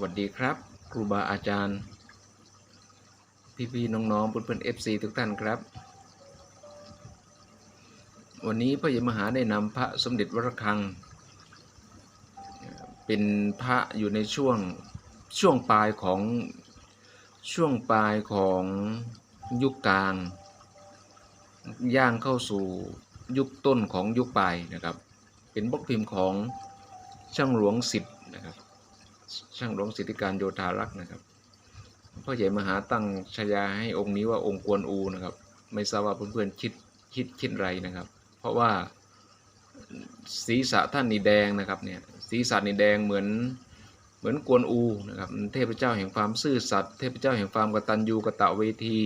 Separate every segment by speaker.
Speaker 1: สวัสดีครับ ครูบาอาจารย์ พี่ๆน้องๆเพื่อนๆเอฟซีทุกท่านครับ วันนี้พระยมหาได้นำพระสมเด็จวรคัง เป็นพระอยู่ในช่วงช่วงปลายของช่วงปลายของยุคกลาง ย่างเข้าสู่ยุคต้นของยุคปลายนะครับ เป็นบล็อกพิมพ์ของช่างหลวงสิทธ์นะครับ ช่างหลวงสิทธิการโยธารักษ์นะครับพ่อใหญ่มหาตั้งฉายาให้องค์นี้ว่าองค์กวนอูนะครับ ไม่ทราบว่าเพื่อนๆคิดคิดคิดไรนะครับ เพราะว่าศีรษะท่านนี่แดงนะครับเนี่ยศีรษะนี่แดงเหมือนเหมือนกวนอูนะครับเทพเจ้าแห่งความซื่อสัตย์เทพเจ้าแห่งความกตัญญูกตเวที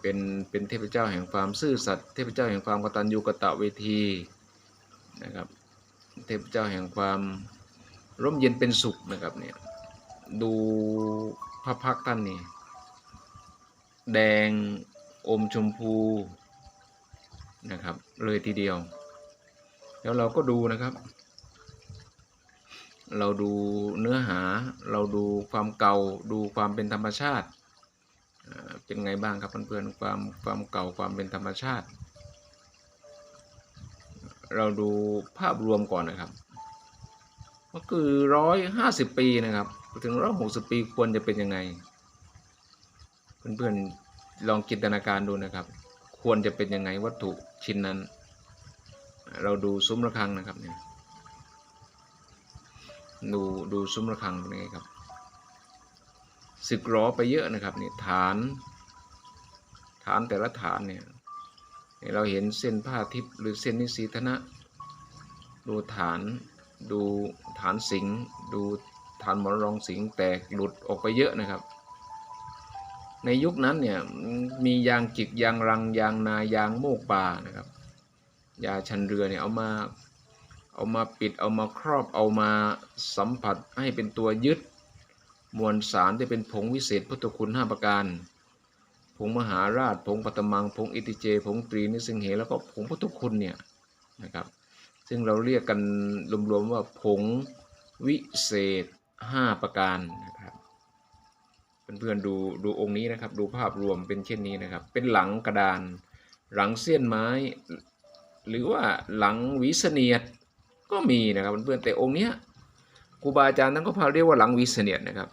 Speaker 1: เป็นเป็นเทพเจ้าแห่งความซื่อสัตย์เทพเจ้าแห่งความกตัญญูกตเวทีนะครับเทพเจ้าแห่งความ ร่มเย็นเป็นสุขนะครับเนี่ยดูพระพักท่านนี่แดงอมชมพูนะครับเลยทีเดียว แล้วเราก็ดูนะครับ เราดูเนื้อหาเราดูความเก่าดูความเป็นธรรมชาติเป็นไงบ้างครับเพื่อนๆความความเก่าความเป็นธรรมชาติ เราดูภาพรวมก่อนนะครับ ก็คือร้อยห้าสิบปีนะครับ ถึงร้อยหกสิบปีควรจะเป็นยังไง เพื่อนๆลองจินตนาการดูนะครับ ควรจะเป็นยังไงวัตถุชิ้นนั้น เราดูซุ้มระฆังนะครับเนี่ยดูดูซุ้มระฆังเป็นยังไงครับสึกล้อไปเยอะนะครับนี่ฐาน ฐานแต่ละฐานเนี่ยเราเห็นเส้นผ้าทิพย์หรือเส้นนิสีธนะ ดูฐานดู ฐานสิงห์ดูฐานมอนรองสิงห์แตกหลุดออกไปเยอะนะครับ ในยุคนั้นเนี่ยมียางจิกยางรังยางนายางโมกป่านะครับ ยาชันเรือเนี่ยเอามาเอามาปิดเอามาครอบเอามาสัมผัสให้เป็นตัวยึดมวลสารที่เป็นผงวิเศษพุทธคุณห้าประการ ผงมหาราช ผงปัตมัง ผงอิติเจ ผงตรีนิสิงเหแล้วก็ผงพุทธคุณเนี่ยนะครับ ซึ่งเราเรียกกันรวมๆว่าผงวิเศษ 5 ประการนะครับเพื่อนๆดูดูองค์นี้นะครับ ดูภาพรวมเป็นเช่นนี้นะครับ เป็นหลังกระดาน หลังเสี้ยนไม้ หรือว่าหลังวีเสนียดก็มีนะครับเพื่อนๆแต่องค์เนี้ยครูบาอาจารย์ท่านก็พาเรียกว่าหลังวีเสนียดนะครับ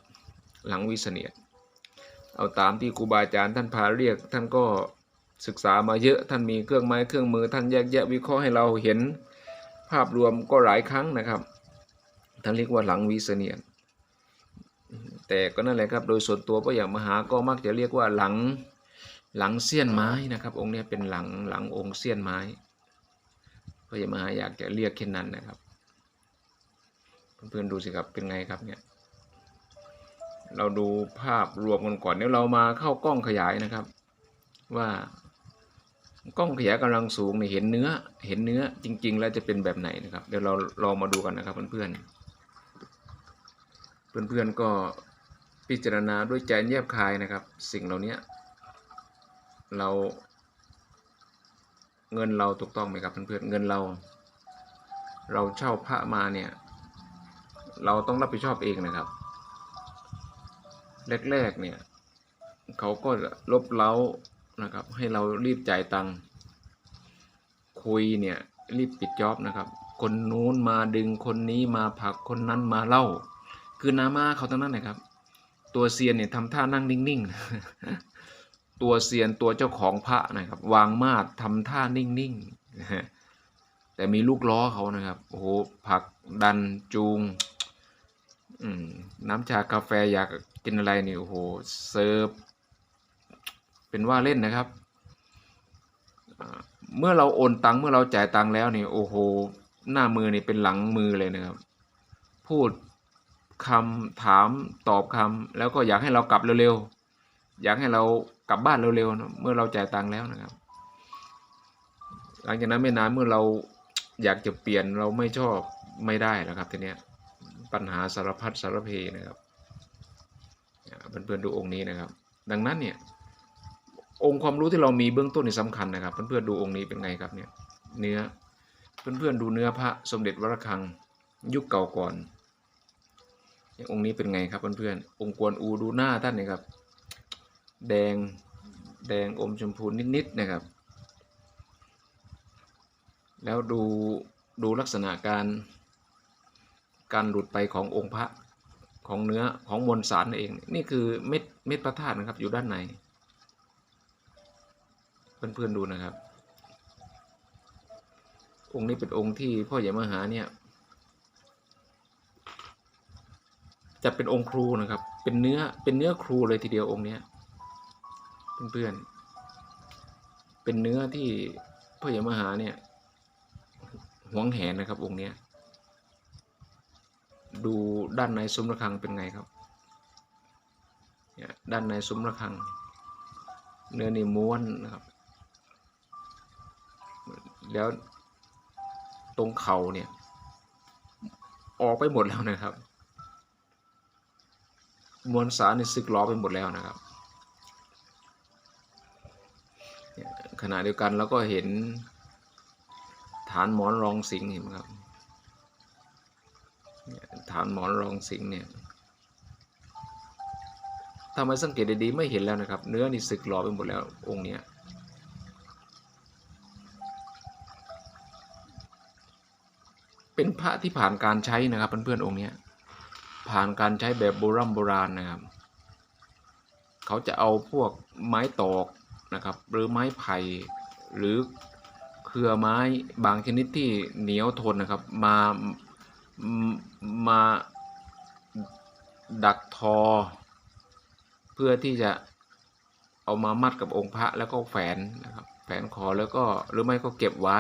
Speaker 1: หลังวีเสนียดเอาตามที่ครูบาอาจารย์ท่านพาเรียกท่านก็ศึกษามาเยอะท่านมีเครื่องไม้เครื่องมือท่านแยกแยะวิเคราะห์ให้เราเห็น ภาพรวมก็หลายครั้งนะครับท่านเรียกว่าหลังวิเสเนียน แต่ก็นั่นแหละครับโดยส่วนตัวก็อย่างมหาก็มักจะเรียกว่าหลังหลังเสี้ยนไม้นะครับ องค์นี้เป็นหลังหลังองค์เสี้ยนไม้ก็อย่างมหาอยากจะเรียกเช่นนั้นนะครับ เพื่อนๆดูสิครับเป็นไงครับเนี่ยเราดูภาพรวมกันก่อนเดี๋ยวเรามาเข้ากล้องขยายนะครับ ว่า กล้องขยายกำลังสูงเนี่ยเห็นเนื้อเห็นเนื้อจริง ๆ แล้วจะเป็นแบบไหนนะครับ เดี๋ยวเราลองมาดูกันนะครับเพื่อนๆเพื่อนๆก็พิจารณาด้วยใจแยบคายนะครับ สิ่งเหล่านี้เรา เงินเราถูกต้องไหมครับเพื่อนๆเงินเรา เราเช่าพระมาเนี่ย เราต้องรับผิดชอบเองนะครับแรกๆเนี่ยเขาก็ลบเล้า นะครับ ให้เรารีบจ่ายตังค์คุยเนี่ยรีบปิดจ็อบนะครับ คนนู้นมาดึงคนนี้มาผลักคนนั้นมาเล่า คือนามาเขาทั้งนั้นนะครับ ตัวเซียนเนี่ยทำท่านั่งนิ่งๆ ตัวเซียนตัวเจ้าของพระนะครับ วางมาดทำท่านิ่งๆนะฮแต่มีลูกล้อเขานะครับโอ้โหผลักดันจูงน้ำชากาแฟอยากกินอะไรนี่โอ้โหเซิร์ฟ เป็นว่าเล่นนะครับ เมื่อเราโอนตังค์เมื่อเราจ่ายตังค์แล้วนี่โอ้โห หน้ามือนี่เป็นหลังมือเลยนะครับ พูดคำถามตอบคำแล้วก็อยากให้เรากลับเร็วๆอยากให้เรากลับบ้านเร็วๆนะเมื่อเราจ่ายตังค์แล้วนะครับ หลังจากนั้นไม่นานเมื่อเราอยากจะเปลี่ยนเราไม่ชอบไม่ได้แล้วครับทีเนี้ยปัญหาสารพัดสารเพนะครับเพื่อนๆดูองค์นี้นะครับ ดังนั้นเนี่ย องค์ความรู้ที่เรามีเบื้องต้นนี่สำคัญนะครับ เพื่อนๆดูองค์นี้เป็นไงครับเนี่ยเนื้อเพื่อนๆดูเนื้อพระสมเด็จวรคังยุคเก่าก่อนอย่างองค์นี้เป็นไงครับเพื่อนๆองค์กวนอูดูหน้าท่านนี่ครับ แดงแดงอมชมพูนิดๆนะครับ แล้วดูดูลักษณะการการหลุดไปขององค์พระของเนื้อของมวลสารนั่นเอง นี่คือเม็ดเม็ดพระธาตุนะครับอยู่ด้านใน เพื่อนๆดูนะครับ องค์นี้เป็นองค์ที่พ่อใหญ่มหาเนี่ย จะเป็นองค์ครูนะครับ เป็นเนื้อเป็นเนื้อครูเลยทีเดียวองค์เนี้ยเพื่อนๆเป็นเนื้อที่พ่อใหญ่มหาเนี่ยหวงแหนนะครับ องค์เนี้ยดูด้านในซุ้มระฆังเป็นไงครับเนี่ยด้านในซุ้มระฆัง เนื้อนี่ม้วนนะครับ แล้วตรงเข่าเนี่ย ออกไปหมดแล้วนะครับ มวลสารนี่สึกล้อไปหมดแล้วนะครับขณะเดียวกันเราก็เห็นฐานหมอนรองสิงห์เห็นไหมครับฐานหมอนรองสิงห์เนี่ยถ้าไมสังเกตดีๆไม่เห็นแล้วนะครับ เนื้อนี่สึกหลอไปหมดแล้วองค์เนี้ย เป็นพระที่ผ่านการใช้นะครับเพื่อนๆองค์นี้ผ่านการใช้แบบโบราณโบราณนะครับ เขาจะเอาพวกไม้ตอกนะครับ หรือไม้ไผ่หรือเครือไม้บางชนิดที่เหนียวทนนะครับ มามาดักทอ เพื่อที่จะเอามามัดกับองค์พระแล้วก็แฝนนะครับแฝนคอแล้วก็หรือไม่ก็เก็บไว้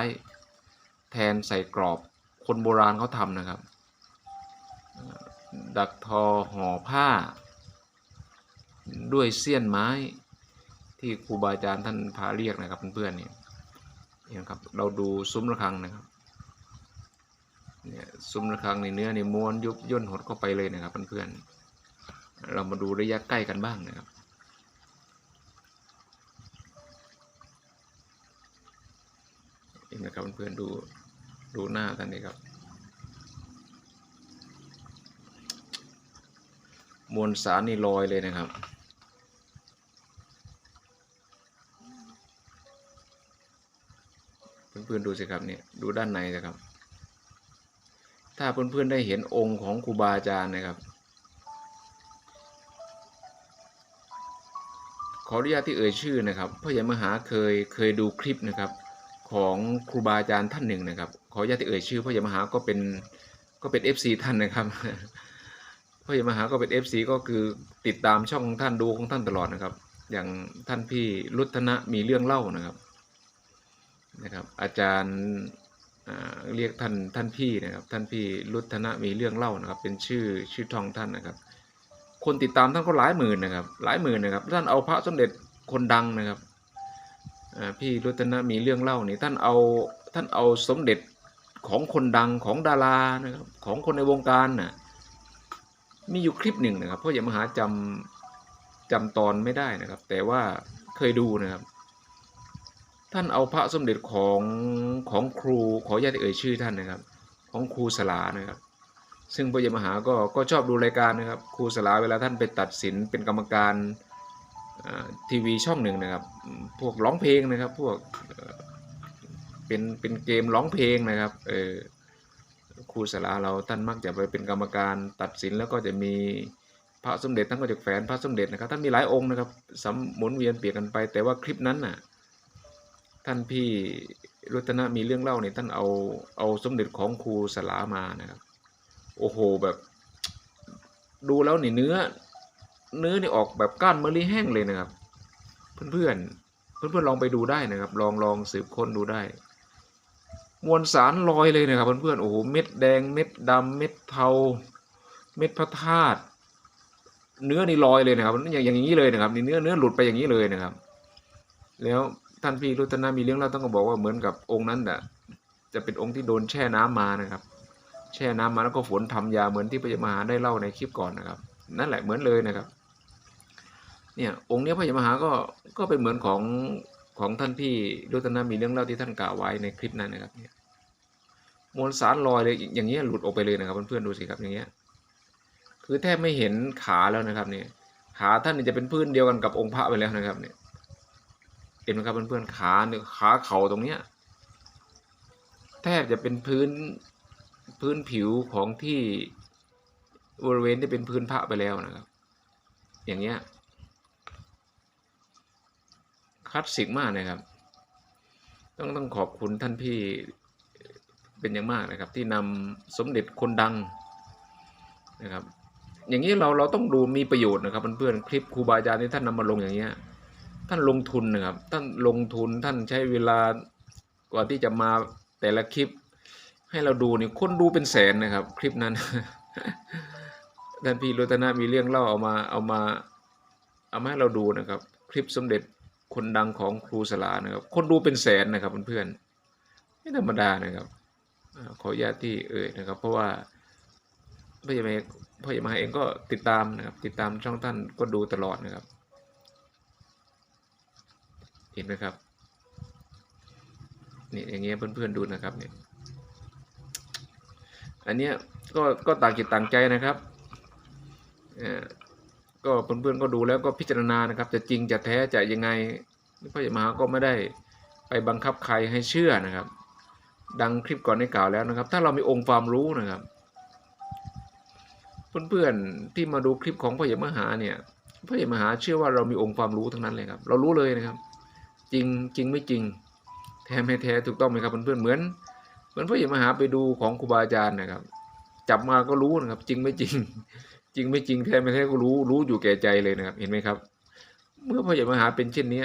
Speaker 1: แทนใส่กรอบ คนโบราณเขาทำนะครับ ดักทอห่อผ้า ด้วยเสี้ยนไม้ที่ครูบาอาจารย์ท่านพาเรียกนะครับเพื่อนๆเนี่ยเนี่ยครับเราดูซุ้มระฆังนะครับเนี่ยซุ้มระฆังในเนื้อในม้วนยุบย่นหดเข้าไปเลยนะครับเพื่อนๆเรามาดูระยะใกล้กันบ้างนะครับเห็นไหมครับเพื่อนๆดู ดูหน้าท่านนี่ครับ มวลสารนี่ลอยเลยนะครับ เพื่อนๆดูสิครับเนี่ยดูด้านในนะครับ ถ้าเพื่อนๆได้เห็นองค์ของครูบาอาจารย์นะครับ ขออนุญาตที่เอ่ยชื่อนะครับพ่อใหญ่มหาเคยเคยดูคลิปนะครับ ของครูบาอาจารย์ท่านหนึ่งนะครับ ขออนุญาตเอ่ยชื่อพ่อใหญ่มหาก็เป็นก็เป็น FC ท่านนะครับพ่อใหญ่มหาก็เป็น FC ก็คือติดตามช่องท่านดูของท่านตลอดนะครับ อย่างท่านพี่รุตนะมีเรื่องเล่านะครับนะครับ อาจารย์เรียกท่านท่านพี่นะครับ ท่านพี่รุตนะมีเรื่องเล่านะครับ เป็นชื่อชื่อทองท่านนะครับ คนติดตามท่านก็หลายหมื่นนะครับ หลายหมื่นนะครับท่านเอาพระสมเด็จคนดังนะครับ พี่รุตนะมีเรื่องเล่านี่ท่านเอาท่านเอาสมเด็จของคนดังของดารานะครับของคนในวงการน่ะมีอยู่คลิปหนึ่งนะครับพ่อใหญ่มหาจำจำตอนไม่ได้นะครับ แต่ว่าเคยดูนะครับ ท่านเอาพระสมเด็จของของครูขออนุญาตเอ่ยชื่อท่านนะครับ ของครูสลานะครับ ซึ่งพ่อใหญ่มหาก็ก็ชอบดูรายการนะครับ ครูสลาเวลาท่านไปตัดสินเป็นกรรมการ ทีวีช่องหนึ่งนะครับ พวกร้องเพลงนะครับ พวกเป็นเป็นเกมร้องเพลงนะครับเออครูสลาเราท่านมักจะไปเป็นกรรมการตัดสินแล้วก็จะมีพระสมเด็จท่านก็จะแฝนพระสมเด็จนะครับท่านมีหลายองค์นะครับสำหมุนเวียนเปลี่ยนกันไป แต่ว่าคลิปนั้นน่ะท่านพี่รัตนะมีเรื่องเล่าเนี่ยท่านเอาเอาสมเด็จของครูสลามานะครับ โอ้โหแบบ ดูแล้วนี่เนื้อ เนื้อนี่ออกแบบก้านมะลิแห้งเลยนะครับ เพื่อนๆ เพื่อนๆลองไปดูได้นะครับ ลองลองสืบค้นดูได้ มวลสารลอยเลยนะครับเพื่อนๆโอ้โหเม็ดแดงเม็ดดำเม็ดเทา เม็ดพระธาตุเนื้อนี่ลอยเลยนะครับอย่างอย่างนี้เลยนะครับนี่เนื้อเนื้อหลุดไปอย่างนี้เลยนะครับ แล้วท่านพี่รุตนามีเรื่องเล่าต้องก็บอกว่าเหมือนกับองค์นั้นน่ะจะเป็นองค์ที่โดนแช่น้ำมานะครับ แช่น้ำมาแล้วก็ฝนทำยาเหมือนที่พระยามหาได้เล่าในคลิปก่อนนะครับ นั่นแหละเหมือนเลยนะครับ เนี่ยองค์เนี้ยพระยมหาก็ก็เป็นเหมือนของของท่านพี่รุตนามีเรื่องเล่าที่ท่านกล่าวไว้ในคลิปนั้นนะครับเนี่ยมวลสารลอยเลยอย่างเงี้ยหลุดออกไปเลยนะครับเพื่อนๆดูสิครับอย่างเงี้ยคือแทบไม่เห็นขาแล้วนะครับเนี่ยขาท่านจะเป็นพื้นเดียวกันกับองค์พระไปแล้วนะครับเนี่ยเห็นไหมครับเพื่อนๆขาเนี่ยขาเข่าตรงเนี้ยแทบจะเป็นพื้นพื้นผิวของที่บริเวณที่เป็นพื้นพระไปแล้วนะครับ อย่างเงี้ย คลาสสิกมากนะครับ ต้องต้องขอบคุณท่านพี่เป็นอย่างมากนะครับ ที่นำสมเด็จคนดังนะครับ อย่างนี้เราเราต้องดูมีประโยชน์นะครับเพื่อนๆคลิปครูบาอาจารย์ที่ท่านนำมาลงอย่างเงี้ยท่านลงทุนนะครับ ท่านลงทุนท่านใช้เวลากว่าที่จะมาแต่ละคลิป ให้เราดูนี่คนดูเป็นแสนนะครับ คลิปนั้นท่านพี่รัตนามีเรื่องเล่าเอามาเอามาเอามาให้เราดูนะครับ คลิปสมเด็จ คนดังของครูสลานะครับ คนดูเป็นแสนนะครับเพื่อนๆไม่ธรรมดานะครับขออนุญาตที่เอ่ยนะครับ เพราะว่าพ่อใหญ่มาพ่อใหญ่มาเองก็ติดตามนะครับ ติดตามช่องท่านก็ดูตลอดนะครับ เห็นไหมครับนี่อย่างเงี้ยเพื่อนๆดูนะครับเนี่ยอันเนี้ยก็ก็ต่างจิตต่างใจนะครับ เอ่อ ก็เพื่อนๆก็ดูแล้วก็พิจารณานะครับ จะจริงจะแท้จะยังไงพระยามาก็ไม่ได้ไปบังคับใครให้เชื่อนะครับ ดังคลิปก่อนในกล่าวแล้วนะครับ ถ้าเรามีองค์ความรู้นะครับ เพื่อนๆที่มาดูคลิปของพระยมหาเนี่ยพระยมหาเชื่อว่าเรามีองค์ความรู้ทั้งนั้นเลยครับ เรารู้เลยนะครับ จริงจริงไม่จริง แท้ไม่แท้ถูกต้องไหมครับเพื่อนๆเหมือนเหมือนพระยมหาไปดูของครูบาอาจารย์นะครับ จับมาก็รู้นะครับ จริงไม่จริง จริงไม่จริงแท้ไม่แท้ก็รู้รู้อยู่แก่ใจเลยนะครับ เห็นไหมครับ เมื่อพระยามหาเป็นเช่นนี้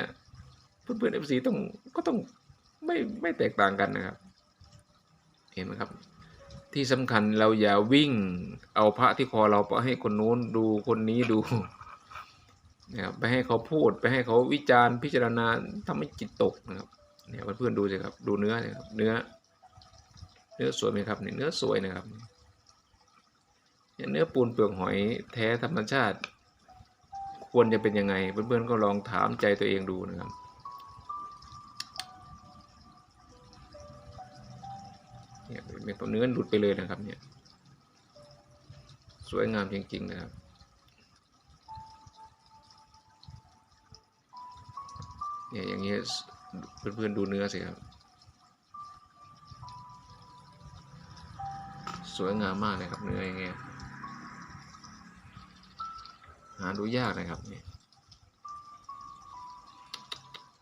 Speaker 1: เพื่อนๆเอฟซีต้องก็ต้องไม่ไม่แตกต่างกันนะครับ เห็นไหมครับ ที่สำคัญเราอย่าวิ่งเอาพระที่คอเราไปให้คนโน้นดูคนนี้ดูนะครับไปให้เขาพูดไปให้เขาวิจารณ์พิจารณาทำให้จิตตกนะครับเนี่ยเพื่อนๆดูสิครับ ดูเนื้อสิครับเนื้อ เนื้อสวยไหมครับเนี่ยเนื้อสวยนะครับ เนื้อปูนเปลือกหอยแท้ธรรมชาติ ควรจะเป็นยังไง เพื่อนๆก็ลองถามใจตัวเองดูนะครับเนี่ยเห็นตัวเนื้อหลุดไปเลยนะครับเนี่ยสวยงามจริงๆนะครับเนี่ยอย่างเงี้ยเพื่อนๆดูเนื้อสิครับ สวยงามมากเลยครับเนื้ออย่างเงี้ย หาดูยากนะครับเนี่ย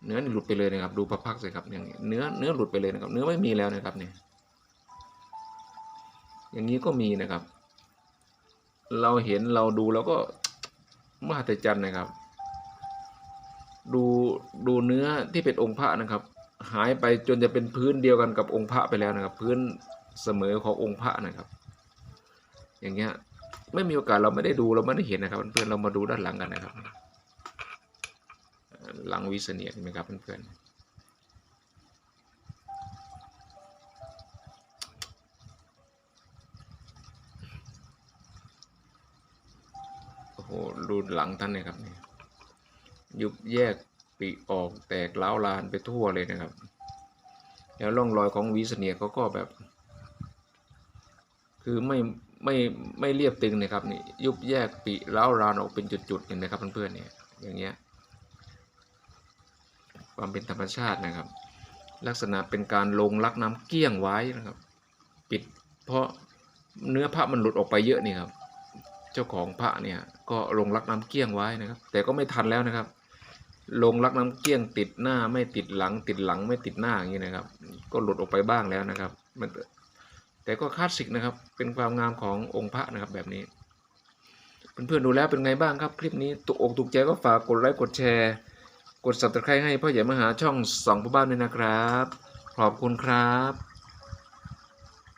Speaker 1: เนื้อนี่หลุดไปเลยนะครับ ดูพระพักตร์สิครับอย่างนี้เนื้อเนื้อหลุดไปเลยนะครับ เนื้อไม่มีแล้วนะครับเนี่ยอย่างนี้ก็มีนะครับ เราเห็นเราดูแล้วก็มหัศจรรย์นะครับ ดูดูเนื้อที่เป็นองค์พระนะครับ หายไปจนจะเป็นพื้นเดียวกันกับองค์พระไปแล้วนะครับ พื้นเสมอขององค์พระนะครับ อย่างเงี้ย ไม่มีโอกาสเราไม่ได้ดูเราไม่ได้เห็นนะครับเพื่อนๆเรามาดูด้านหลังกันนะครับ หลังวิเสเนียเห็นไหมครับเพื่อนๆโอ้โหดูหลังท่านเลยครับเนี่ยยุบแยกปีออกแตกเล้าลานไปทั่วเลยนะครับ แล้วร่องรอยของวิเสเนียเขาก็แบบ คือไม่ ไม่ไม่เรียบตึงนะครับนี่ยุบแยกปีร้าวรานออกเป็นจุดๆเห็นไหมครับเพื่อนๆเนี่ยอย่างเงี้ยความเป็นธรรมชาตินะครับ ลักษณะเป็นการลงลักน้ำเกี้ยงไว้นะครับ ปิดเพราะเนื้อพระมันหลุดออกไปเยอะนี่ครับ เจ้าของพระเนี่ยก็ลงลักน้ำเกี้ยงไว้นะครับ แต่ก็ไม่ทันแล้วนะครับ ลงลักน้ำเกี้ยงติดหน้าไม่ติดหลัง ติดหลังไม่ติดหน้าอย่างนี้นะครับ ก็หลุดออกไปบ้างแล้วนะครับ มัน แต่ก็คลาสสิกนะครับ เป็นความงามขององค์พระนะครับแบบนี้ เพื่อนๆดูแล้วเป็นไงบ้างครับ คลิปนี้ตุกอกถูกใจก็ฝากกดไลค์กดแชร์ กด subscribe ให้พ่อใหญ่มหาช่องสองพ่อบ้านด้วยนะครับ ขอบคุณครับ